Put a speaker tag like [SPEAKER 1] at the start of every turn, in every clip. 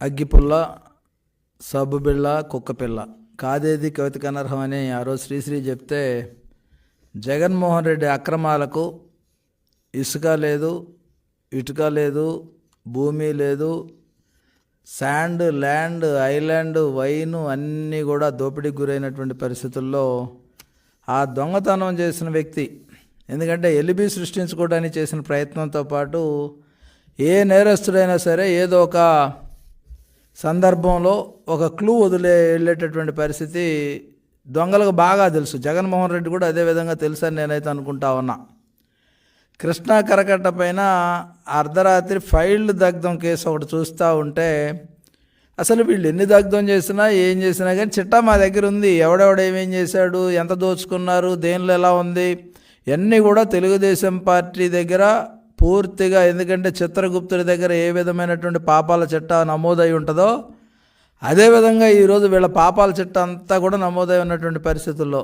[SPEAKER 1] అగ్గిపుల్ల సబ్బుబిళ్ళ కుక్కపిల్ల. కాదేది కవిత అనర్హం అని ఆ రోజు శ్రీశ్రీ చెప్తే జగన్మోహన్ రెడ్డి అక్రమాలకు ఇసుక లేదు ఇటుక లేదు భూమి లేదు శాండ్ ల్యాండ్ ఐలాండ్ వైన్ అన్నీ కూడా దోపిడీకి గురైనటువంటి పరిస్థితుల్లో ఆ దొంగతనం చేసిన వ్యక్తి ఎందుకంటే ఎలిబి సృష్టించుకోవడానికి చేసిన ప్రయత్నంతో పాటు ఏ నేరస్తుడైనా సరే ఏదో ఒక సందర్భంలో ఒక క్లూ వదిలే వెళ్ళేటటువంటి పరిస్థితి దొంగలకు బాగా తెలుసు. జగన్మోహన్ రెడ్డి కూడా అదే విధంగా తెలుసని నేనైతే అనుకుంటా ఉన్నా. కృష్ణా కరకట్ట పైన అర్ధరాత్రి ఫైల్డ్ దగ్ధం కేసు ఒకటి చూస్తూ ఉంటే అసలు వీళ్ళు ఎన్ని దగ్ధం చేసినా ఏం చేసినా కానీ చిట్టా మా దగ్గర ఉంది. ఎవడెవడు ఏమేం చేశాడు ఎంత దోచుకున్నారు దేనిలో ఎలా ఉంది ఇవన్నీ కూడా తెలుగుదేశం పార్టీ దగ్గర పూర్తిగా ఎందుకంటే చిత్రగుప్తుడి దగ్గర ఏ విధమైనటువంటి పాపాల చిట్ట నమోదై ఉంటుందో అదేవిధంగా ఈరోజు వీళ్ళ పాపాల చిట్ట అంతా కూడా నమోదై ఉన్నటువంటి పరిస్థితుల్లో.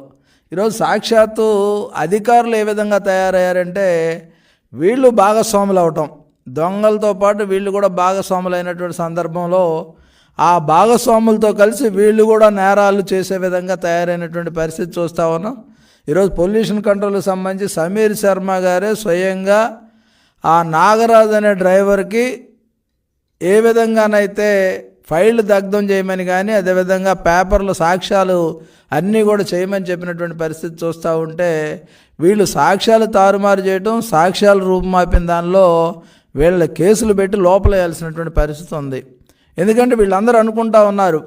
[SPEAKER 1] ఈరోజు సాక్షాత్తు అధికారులు ఏ విధంగా తయారయ్యారంటే వీళ్ళు భాగస్వాములు అవటం. దొంగలతో పాటు వీళ్ళు కూడా భాగస్వాములు అయినటువంటి సందర్భంలో ఆ భాగస్వాములతో కలిసి వీళ్ళు కూడా నేరాలు చేసే విధంగా తయారైనటువంటి పరిస్థితి చూస్తా ఉన్నాం. ఈరోజు పొల్యూషన్ కంట్రోల్కి సంబంధించి సమీర్ శర్మ గారే స్వయంగా ఆ నాగరాజు అనే డ్రైవర్కి ఏ విధంగానైతే ఫైల్ దగ్ధం చేయమని కానీ అదేవిధంగా పేపర్లు సాక్ష్యాలు అన్నీ కూడా చేయమని చెప్పినటువంటి పరిస్థితి చూస్తూ ఉంటే వీళ్ళు సాక్ష్యాలు తారుమారు చేయటం సాక్ష్యాలు రూపుమాపిన దానిలో వీళ్ళ కేసులు పెట్టి లోపల వేయాల్సినటువంటి పరిస్థితి ఉంది. ఎందుకంటే వీళ్ళందరూ అనుకుంటా ఉన్నారు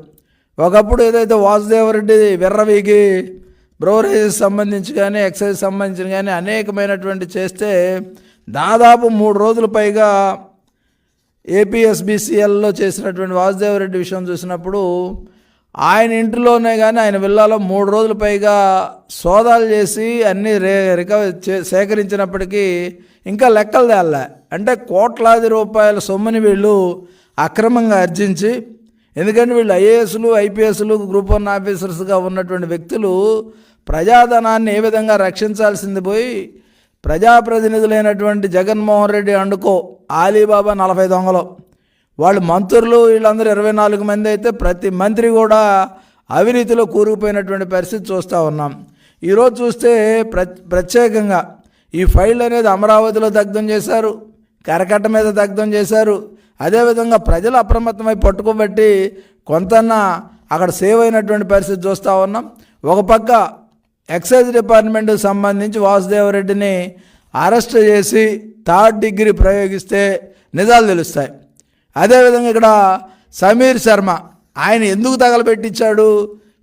[SPEAKER 1] ఒకప్పుడు ఏదైతే వాసుదేవరెడ్డి విర్రవీగి బ్రోవరేజ్ సంబంధించి కానీ ఎక్సైజ్ సంబంధించిన కానీ అనేకమైనటువంటి చేస్తే దాదాపు మూడు రోజుల పైగా ఏపీఎస్బిసిఎల్లో చేసినటువంటి వాసుదేవరెడ్డి విషయం చూసినప్పుడు ఆయన ఇంటిలోనే కానీ ఆయన విల్లాలో మూడు రోజుల పైగా సోదాలు చేసి అన్నీ రే రికవర్ చే సేకరించినప్పటికీ ఇంకా లెక్కలు తేలే అంటే కోట్లాది రూపాయల సొమ్ముని వీళ్ళు అక్రమంగా అర్జించి ఎందుకంటే వీళ్ళు ఐఏఎస్లు ఐపీఎస్లు గ్రూప్ వన్ ఆఫీసర్స్గా ఉన్నటువంటి వ్యక్తులు ప్రజాధనాన్ని ఏ విధంగా రక్షించాల్సింది పోయి ప్రజాప్రతినిధులైనటువంటి జగన్మోహన్ రెడ్డి అండుకో ఆలీబాబా నలభై దొంగలు. వాళ్ళు మంత్రులు వీళ్ళందరూ ఇరవై నాలుగు మంది అయితే ప్రతి మంత్రి కూడా అవినీతిలో కూరుకుపోయినటువంటి పరిస్థితి చూస్తూ ఉన్నాం. ఈరోజు చూస్తే ప్ర ప్రత్యేకంగా ఈ ఫైల్ అనేది అమరావతిలో దగ్ధం చేశారు కరకట్ట మీద దగ్ధం చేశారు అదేవిధంగా ప్రజలు అప్రమత్తమై పట్టుకోబట్టి కొంతన్నా అక్కడ సేవ్ అయినటువంటి పరిస్థితి చూస్తూ ఉన్నాం. ఒక పక్క ఎక్సైజ్ డిపార్ట్మెంట్కి సంబంధించి వాసుదేవరెడ్డిని అరెస్ట్ చేసి థర్డ్ డిగ్రీ ప్రయోగిస్తే నిజాలు తెలుస్తాయి. అదేవిధంగా ఇక్కడ సమీర్ శర్మ ఆయన ఎందుకు తగలబెట్టించాడు?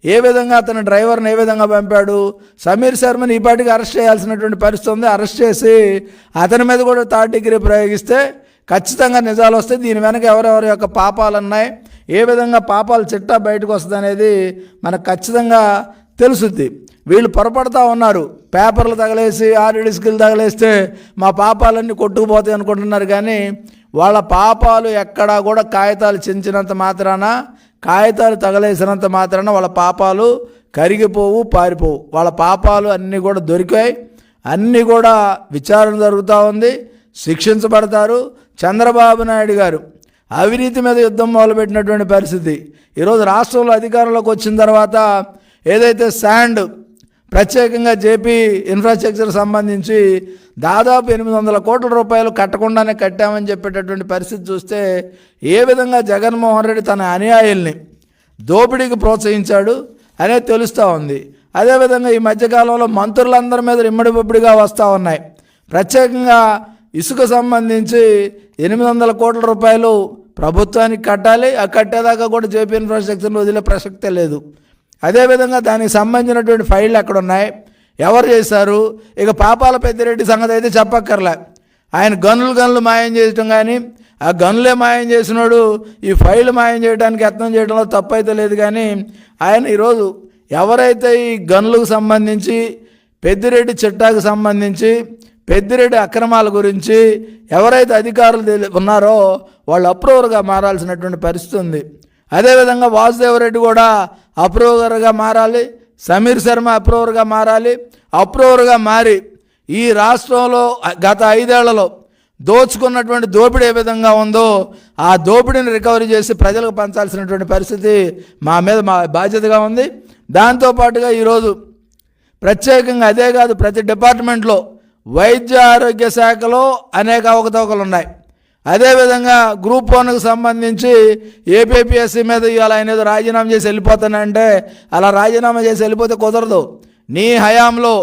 [SPEAKER 1] ఏ విధంగా అతను డ్రైవర్ని ఏ విధంగా పంపాడు? సమీర్ శర్మని ఈ పాటికి అరెస్ట్ చేయాల్సినటువంటి పరిస్థితి ఉంది. అరెస్ట్ చేసి అతని మీద కూడా థర్డ్ డిగ్రీ ప్రయోగిస్తే ఖచ్చితంగా నిజాలు వస్తే దీని వెనక ఎవరెవరి యొక్క పాపాలు ఉన్నాయి ఏ విధంగా పాపాలు చిట్టా బయటకు వస్తుంది అనేది మనకు ఖచ్చితంగా తెలుసుద్ది. వీళ్ళు పొరపడతా ఉన్నారు. పేపర్లు తగలేసి ఆర్డీ తగలేస్తే మా పాపాలన్నీ కొట్టుకుపోతాయి అనుకుంటున్నారు కానీ వాళ్ళ పాపాలు ఎక్కడా కూడా కాగితాలు చించినంత మాత్రాన కాగితాలు తగలేసినంత మాత్రాన వాళ్ళ పాపాలు కరిగిపోవు పారిపోవు. వాళ్ళ పాపాలు అన్నీ కూడా దొరికాయి. అన్నీ కూడా విచారణ జరుగుతూ ఉంది. శిక్షించబడతారు. చంద్రబాబు నాయుడు గారు అవినీతి మీద యుద్ధం మొదలుపెట్టినటువంటి పరిస్థితి. ఈరోజు రాష్ట్రంలో అధికారంలోకి వచ్చిన తర్వాత ఏదైతే శాండ్ ప్రత్యేకంగా జేపీ ఇన్ఫ్రాస్ట్రక్చర్ సంబంధించి దాదాపు ఎనిమిది వందల కోట్ల రూపాయలు కట్టకుండానే కట్టామని చెప్పేటటువంటి పరిస్థితి చూస్తే ఏ విధంగా జగన్మోహన్ రెడ్డి తన అనుయాయుల్ని దోపిడీకి ప్రోత్సహించాడు అనేది తెలుస్తూ ఉంది. అదేవిధంగా ఈ మధ్యకాలంలో మంత్రులందరి మీద ఇమ్మడి బొబ్బడిగా వస్తూ ఉన్నాయి. ప్రత్యేకంగా ఇసుక సంబంధించి ఎనిమిది వందల కోట్ల రూపాయలు ప్రభుత్వానికి కట్టాలి. ఆ కట్టేదాకా కూడా జేపీ ఇన్ఫ్రాస్ట్రక్చర్ని వదిలే ప్రసక్తే లేదు. అదేవిధంగా దానికి సంబంధించినటువంటి ఫైళ్ళు అక్కడ ఉన్నాయి? ఎవరు చేశారు? ఇక పాపాల పెద్దిరెడ్డి సంగతి అయితే చెప్పక్కర్లే. ఆయన గనులు గనులు మాయం చేయటం కానీ ఆ గనులే మాయం చేసినాడు ఈ ఫైల్ మాయం చేయడానికి యత్నం చేయడంలో తప్పైతే లేదు కానీ ఆయన ఈరోజు ఎవరైతే ఈ గనులకు సంబంధించి పెద్దిరెడ్డి చిట్టాకు సంబంధించి పెద్దిరెడ్డి అక్రమాల గురించి ఎవరైతే అధికారులు ఉన్నారో వాళ్ళు అప్రూవర్గా మారాల్సినటువంటి పరిస్థితి ఉంది. అదేవిధంగా వాసుదేవరెడ్డి కూడా అప్రూవర్గా మారాలి సమీర్ శర్మ అప్రూవర్గా మారాలి అప్రూవర్గా మారి ఈ రాష్ట్రంలో గత ఐదేళ్ళలో దోచుకున్నటువంటి దోపిడీ ఏ విధంగా ఉందో ఆ దోపిడీని రికవరీ చేసి ప్రజలకు పంచాల్సినటువంటి పరిస్థితి మా మీద మా బాధ్యతగా ఉంది. దాంతోపాటుగా ఈరోజు ప్రత్యేకంగా అదే కాదు ప్రతి డిపార్ట్మెంట్లో వైద్య ఆరోగ్య శాఖలో అనేక అవకతవకలు ఉన్నాయి. అదేవిధంగా గ్రూప్ వన్కు సంబంధించి ఏపీఎస్సీ మీద ఇవాళ ఆయన ఏదో రాజీనామా చేసి వెళ్ళిపోతానంటే అలా రాజీనామా చేసి వెళ్ళిపోతే కుదరదు. నీ హయాంలో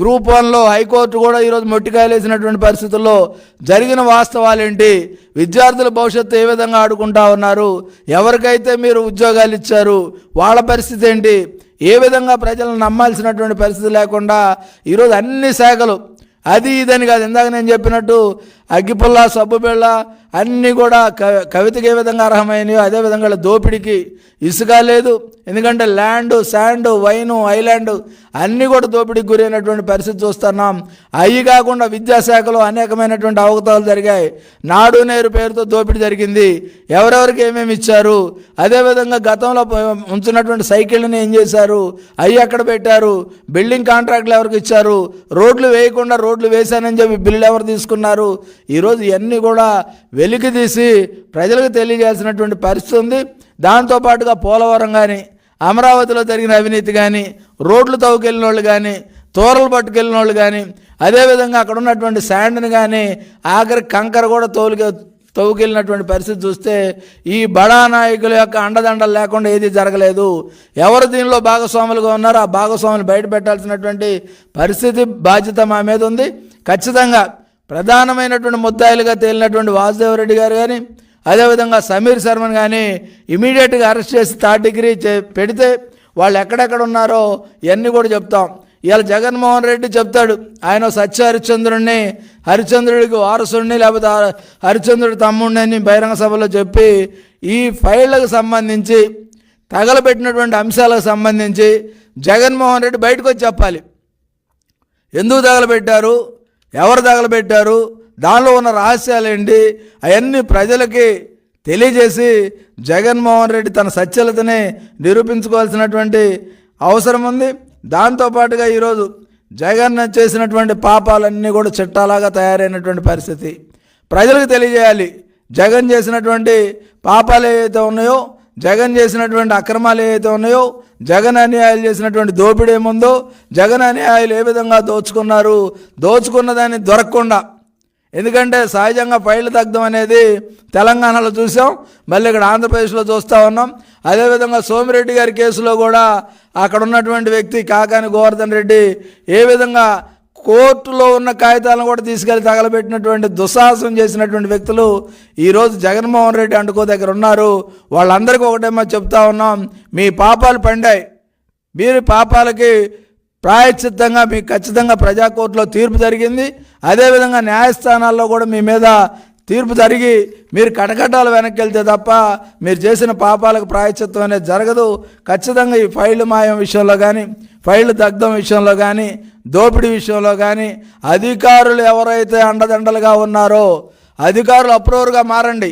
[SPEAKER 1] గ్రూప్ వన్లో హైకోర్టు కూడా ఈరోజు మొట్టికాయలేసినటువంటి పరిస్థితుల్లో జరిగిన వాస్తవాలు ఏంటి విద్యార్థుల భవిష్యత్తు ఏ విధంగా ఆడుకుంటా ఉన్నారు? ఎవరికైతే మీరు ఉద్యోగాలు ఇచ్చారు? వాళ్ళ పరిస్థితి ఏంటి? ఏ విధంగా ప్రజలను నమ్మాల్సినటువంటి పరిస్థితి లేకుండా ఈరోజు అన్ని శాఖలు అది ఇదని కాదు. ఇందాక నేను చెప్పినట్టు అగ్గిపుల్ల సబ్బుబిళ్ళ అన్నీ కూడా కవితకి ఏ విధంగా అర్హమైనయో అదేవిధంగా వీళ్ళ దోపిడీకి ఇసుక లేదు. ఎందుకంటే ల్యాండ్ శాండ్ వైను ఐలాండ్ అన్నీ కూడా దోపిడీకి గురైనటువంటి పరిస్థితి చూస్తున్నాం. అవి కాకుండా విద్యాశాఖలో అనేకమైనటువంటి అవకతవలు జరిగాయి. నాడు నేరు పేరుతో దోపిడీ జరిగింది. ఎవరెవరికి ఏమేమి ఇచ్చారు? అదేవిధంగా గతంలో ఉంచినటువంటి సైకిళ్ళని ఏం చేశారు? అవి ఎక్కడ పెట్టారు? బిల్డింగ్ కాంట్రాక్ట్లు ఎవరికి ఇచ్చారు? రోడ్లు వేయకుండా రోడ్లు వేశానని చెప్పి బిల్లు ఎవరు తీసుకున్నారు? ఈరోజు ఇవన్నీ కూడా వెలికి తీసి ప్రజలకు తెలియజేయాల్సినటువంటి పరిస్థితి ఉంది. దాంతోపాటుగా పోలవరం కానీ అమరావతిలో జరిగిన అవినీతి కానీ రోడ్లు తవ్వుకెళ్ళిన వాళ్ళు కానీ తోరలు పట్టుకెళ్ళిన వాళ్ళు కానీ అదేవిధంగా అక్కడ ఉన్నటువంటి శాండ్ని కానీ ఆఖరి కంకర కూడా తోలుకే తవ్వుకెళ్ళినటువంటి పరిస్థితి చూస్తే ఈ బడా నాయకుల యొక్క అండదండలు లేకుండా ఏది జరగలేదు. ఎవరు దీనిలో భాగస్వాములుగా ఉన్నారో ఆ భాగస్వాములు బయట పెట్టాల్సినటువంటి పరిస్థితి బాధ్యత మా మీద ఉంది. ఖచ్చితంగా ప్రధానమైనటువంటి ముద్దాయిలుగా తేలినటువంటి వాసుదేవరెడ్డి గారు కానీ అదేవిధంగా సమీర్ శర్మన్ కానీ ఇమీడియట్గా అరెస్ట్ చేసి థర్డ్ డిగ్రీ చే- పెడితే వాళ్ళు ఎక్కడెక్కడ ఉన్నారో ఇవన్నీ కూడా చెప్తాం. ఇవాళ జగన్మోహన్ రెడ్డి చెప్తాడు ఆయన సత్య హరిశ్చంద్రుడిని హరిశ్చంద్రుడికి వారసుడిని లేకపోతే ఆ హరిశ్చంద్రుడి తమ్ముడిని అని బహిరంగ సభలో చెప్పి ఈ ఫైళ్ళకు సంబంధించి తగలబెట్టినటువంటి అంశాలకు సంబంధించి జగన్మోహన్ రెడ్డి బయటకు వచ్చి చెప్పాలి. ఎందుకు తగలబెట్టారు? ఎవరు తగలబెట్టారు? దానిలో ఉన్న రహస్యాలు ఏంటి అవన్నీ ప్రజలకి తెలియజేసి జగన్మోహన్ రెడ్డి తన సత్యలతని నిరూపించుకోవాల్సినటువంటి అవసరం ఉంది. దాంతోపాటుగా ఈరోజు జగన్ చేసినటువంటి పాపాలన్నీ కూడా చిట్టాలాగా తయారైనటువంటి పరిస్థితి. ప్రజలకు తెలియజేయాలి. జగన్ చేసినటువంటి పాపాలు ఏవైతే ఉన్నాయో జగన్ చేసినటువంటి అక్రమాలు ఏవైతే ఉన్నాయో జగన్ అన్యాయాలు చేసినటువంటి దోపిడీ ఏముందో జగన్ అన్యాయాలు ఏ విధంగా దోచుకున్నారు దోచుకున్న దాన్ని దొరకకుండా. ఎందుకంటే సహజంగా ఫైళ్ళు తగ్గడం అనేది తెలంగాణలో చూసాం మళ్ళీ ఇక్కడ ఆంధ్రప్రదేశ్లో చూస్తూ ఉన్నాం. అదేవిధంగా సోమిరెడ్డి గారి కేసులో కూడా అక్కడ ఉన్నటువంటి వ్యక్తి కాకాని గోవర్ధన్ రెడ్డి ఏ విధంగా కోర్టులో ఉన్న కాగితాలను కూడా తీసుకెళ్ళి తగలబెట్టినటువంటి దుస్సాహసం చేసినటువంటి వ్యక్తులు ఈరోజు జగన్మోహన్ రెడ్డి అండుకో దగ్గర ఉన్నారు. వాళ్ళందరికీ ఒకటేమో చెప్తా ఉన్నాం మీ పాపాలు పండాయి. మీరు పాపాలకి ప్రాయశ్చిత్తంగా మీకు ఖచ్చితంగా ప్రజా కోర్టులో తీర్పు జరిగింది. అదేవిధంగా న్యాయస్థానాల్లో కూడా మీ మీద తీర్పు జరిగి మీరు కటకటాలు వెనక్కి వెళ్తే తప్ప మీరు చేసిన పాపాలకు ప్రాయశ్చిత్వం అనేది జరగదు. ఖచ్చితంగా ఈ ఫైళ్ళు మాయం విషయంలో కానీ ఫైళ్ళు దగ్ధం విషయంలో కానీ దోపిడీ విషయంలో కానీ అధికారులు ఎవరైతే అండదండలుగా ఉన్నారో అధికారులు అప్రూవర్గా మారండి.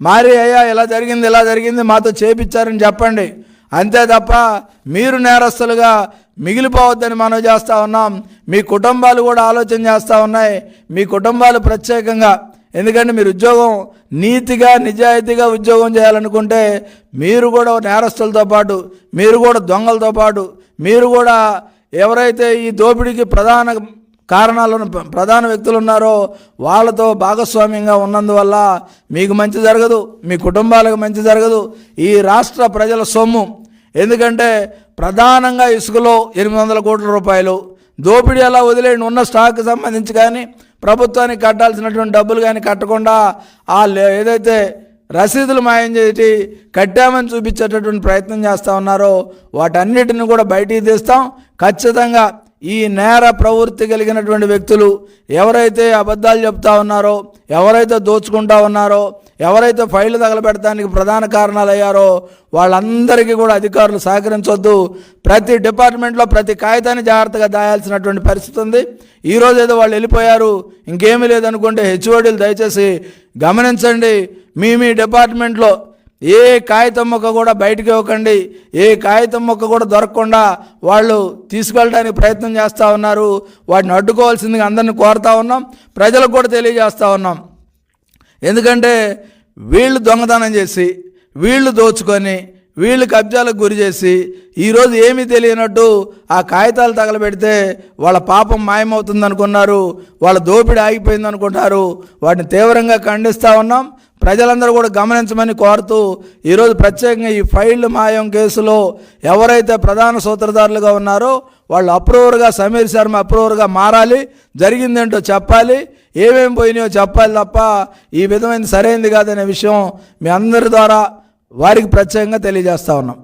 [SPEAKER 1] మారి అయ్యా ఇలా జరిగింది ఇలా జరిగింది మాతో చేపించారని చెప్పండి. అంతే తప్ప మీరు నేరస్తులుగా మిగిలిపోవద్దని మనం చేస్తూ ఉన్నాం. మీ కుటుంబాలు కూడా ఆలోచన చేస్తూ ఉన్నాయి. మీ కుటుంబాలు ప్రత్యేకంగా ఎందుకంటే మీరు ఉద్యోగం నీతిగా నిజాయితీగా ఉద్యోగం చేయాలనుకుంటే మీరు కూడా నేరస్తులతో పాటు మీరు కూడా దొంగలతో పాటు మీరు కూడా ఎవరైతే ఈ దోపిడీకి ప్రధాన కారణాలను ప్రధాన వ్యక్తులు ఉన్నారో వాళ్ళతో భాగస్వామ్యంగా ఉన్నందువల్ల మీకు మంచి జరగదు మీ కుటుంబాలకు మంచి జరగదు ఈ రాష్ట్ర ప్రజల సొమ్ము. ఎందుకంటే ప్రధానంగా ఇసుకలో ఎనిమిది వందల కోట్ల రూపాయలు. దోపిడీ అలా వదిలేయండి ఉన్న స్టాక్ సంబంధించి కానీ ప్రభుత్వానికి కట్టాల్సినటువంటి డబ్బులు కానీ కట్టకుండా ఆ లే- ఏదైతే రసీదులు మాయం చేసి కట్టామని చూపించేటటువంటి ప్రయత్నం చేస్తూ ఉన్నారో వాటన్నిటిని కూడా బయటికి తీస్తాం. ఖచ్చితంగా ఈ నేర ప్రవృత్తి కలిగినటువంటి వ్యక్తులు ఎవరైతే అబద్ధాలు చెప్తా ఉన్నారో ఎవరైతే దోచుకుంటా ఉన్నారో ఎవరైతే ఫైళ్ళు తగలబెడటానికి ప్రధాన కారణాలు అయ్యారో వాళ్ళందరికీ కూడా అధికారులు సహకరించొద్దు. ప్రతి డిపార్ట్మెంట్లో ప్రతి కాగితాన్ని జాగ్రత్తగా దాయాల్సినటువంటి పరిస్థితి ఉంది. ఈరోజు ఏదో వాళ్ళు వెళ్ళిపోయారు. ఇంకేమీ లేదనుకుంటే హెచ్ఓడీలు దయచేసి గమనించండి. మీ మీ డిపార్ట్మెంట్లో ఏ కాగితం మొక్క కూడా బయటికి ఇవ్వకండి. ఏ కాగితం మొక్క కూడా దొరకకుండా వాళ్ళు తీసుకెళ్ళడానికి ప్రయత్నం చేస్తూ ఉన్నారు. వాటిని అడ్డుకోవాల్సిందిగా అందరిని కోరుతా ఉన్నాం. ప్రజలకు కూడా తెలియజేస్తూ ఉన్నాం. ఎందుకంటే వీళ్ళు దొంగతనం చేసి వీళ్ళు దోచుకొని వీళ్ళు కబ్జాలకు గురి చేసి ఈరోజు ఏమీ తెలియనట్టు ఆ కాగితాలు తగలబెడితే వాళ్ళ పాపం మాయమవుతుంది అనుకున్నారు వాళ్ళ దోపిడీ ఆగిపోయింది అనుకుంటారు వాటిని తీవ్రంగా ఖండిస్తూ ఉన్నాం. ప్రజలందరూ కూడా గమనించమని కోరుతూ ఈరోజు ప్రత్యేకంగా ఈ ఫైళ్ళు మాయం కేసులో ఎవరైతే ప్రధాన సూత్రధారులుగా ఉన్నారో వాళ్ళు అప్రూవర్గా సమీర్ శర్మ అప్రూవర్గా మారాలి. జరిగిందేంటో చెప్పాలి. ఏమేమి పోయినాయో చెప్పాలి తప్ప ఈ విధమైన సరైనది కాదనే విషయం మీ అందరి ద్వారా వారికి ప్రత్యేకంగా తెలియజేస్తా ఉన్నాం.